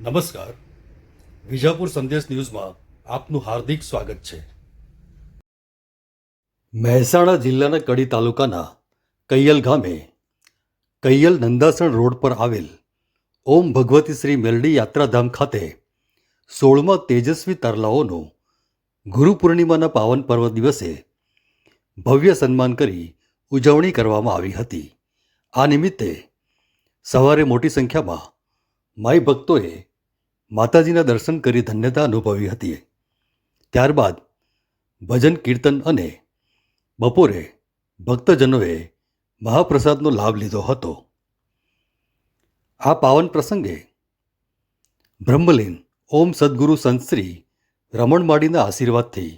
નમસ્કાર. વિજાપુર સંદેશ ન્યૂઝમાં આપનું હાર્દિક સ્વાગત છે. મહેસાણા જિલ્લાના કડી તાલુકાના કૈયલ ગામે કૈયલ નંદાસણ રોડ પર આવેલ ઓમ ભગવતી શ્રી મેલડી યાત્રાધામ ખાતે સોળમાં તેજસ્વી તરલાઓનો ગુરુ પૂર્ણિમાના પાવન પર્વ દિવસે ભવ્ય સન્માન કરી ઉજવણી કરવામાં આવી હતી. આ નિમિત્તે સવારે મોટી સંખ્યામાં માઈ ભક્તોએ માતાજીના દર્શન કરી ધન્યતા અનુભવી હતી ત્યારબાદ ભજન, કીર્તન અને બપોરે ભક્તજનોએ મહાપ્રસાદનો લાભ લીધો હતો. આ પાવન પ્રસંગે બ્રહ્મલીન ઓમ સદગુરુ સંત શ્રી રમણ માડીના આશીર્વાદથી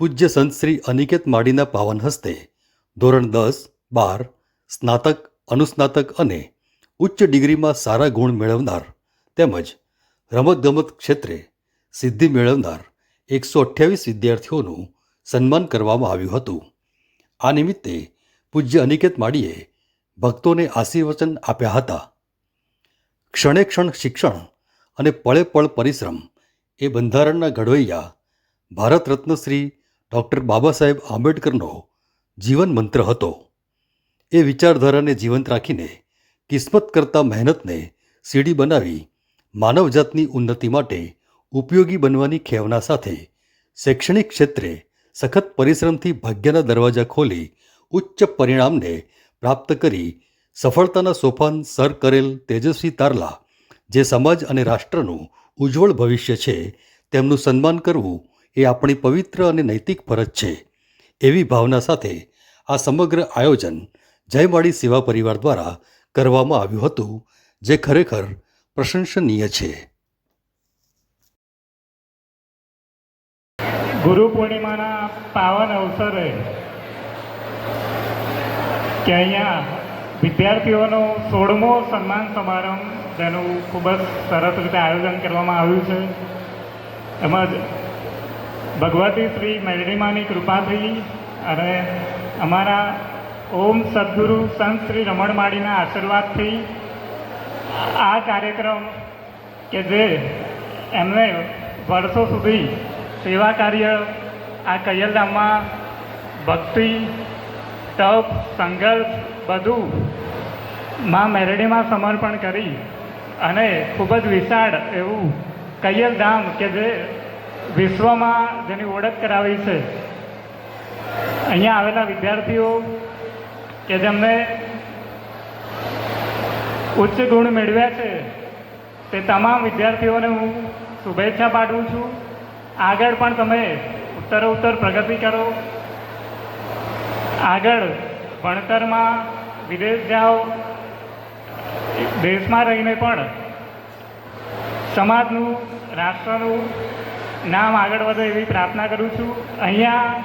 પૂજ્ય સંતશ્રી અનિકેત માડીના પાવન હસ્તે ધોરણ દસ, બાર, સ્નાતક, અનુસ્નાતક અને ઉચ્ચ ડિગ્રીમાં સારા ગુણ મેળવનાર તેમજ રમતગમત ક્ષેત્રે સિદ્ધિ મેળવનાર એકસો અઠ્યાવીસ વિદ્યાર્થીઓનું સન્માન કરવામાં આવ્યું હતું. આ નિમિત્તે પૂજ્ય અનિકેત માડીએ ભક્તોને આશીર્વચન આપ્યા હતા. ક્ષણે ક્ષણ શિક્ષણ અને પળે પળ પરિશ્રમ એ બંધારણના ઘડવૈયા ભારત રત્ન શ્રી ડૉક્ટર બાબા સાહેબ આંબેડકરનો જીવન મંત્ર હતો. એ વિચારધારાને જીવંત રાખીને કિસ્મત કરતા મહેનતને સીડી બનાવી માનવજાતની ઉન્નતિ માટે ઉપયોગી બનવાની ખેવના સાથે શૈક્ષણિક ક્ષેત્રે સખત પરિશ્રમથી ભાગ્યના દરવાજા ખોલી ઉચ્ચ પરિણામને પ્રાપ્ત કરી સફળતાના સોપાન સર કરેલ તેજસ્વી તારલા, જે સમાજ અને રાષ્ટ્રનું ઉજ્જવળ ભવિષ્ય છે, તેમનું સન્માન કરવું એ આપણી પવિત્ર અને નૈતિક ફરજ છે. એવી ભાવના સાથે આ સમગ્ર આયોજન જયમાળી સેવા પરિવાર દ્વારા કરવામાં આવ્યું હતું, જે ખરેખર પ્રશંસનીય છે. ગુરુ પૂર્ણિમાના પાવન અવસરે કે અહીંયા વિદ્યાર્થીઓનો સોળમો સન્માન સમારંભ, જેનું ખૂબ જ સરસ રીતે આયોજન કરવામાં આવ્યું છે. તેમજ ભગવતી શ્રી મેરડીમાની કૃપાથી અને અમારા ઓમ સદગુરુ સંત શ્રી રમણ માળીના આશીર્વાદથી આ કાર્યક્રમ કે જે એમને વર્ષો સુધી સેવા કાર્ય આ કૈયલધામમાં ભક્તિ, તપ, સંઘર્ષ બધું માં મેરડીમાં સમર્પણ કરી અને ખૂબ જ વિશાળ એવું કૈયલધામ કે જે વિશ્વમાં જેની ઓળખ કરાવી છે. અહીંયા આવેલા વિદ્યાર્થીઓ કે જેમને ઉચ્ચ ગુણ મેળવ્યા છે. તે તમામ વિદ્યાર્થીઓને હું શુભેચ્છા પાઠવું છું. આગળ પણ તમે ઉત્તરોત્તર પ્રગતિ કરો. આગળ ભણતરમાં વિદેશ જાઓ. દેશમાં રહીને પણ સમાજનું, રાષ્ટ્રનું નામ આગળ વધે એવી પ્રાર્થના કરું છું. અહીંયા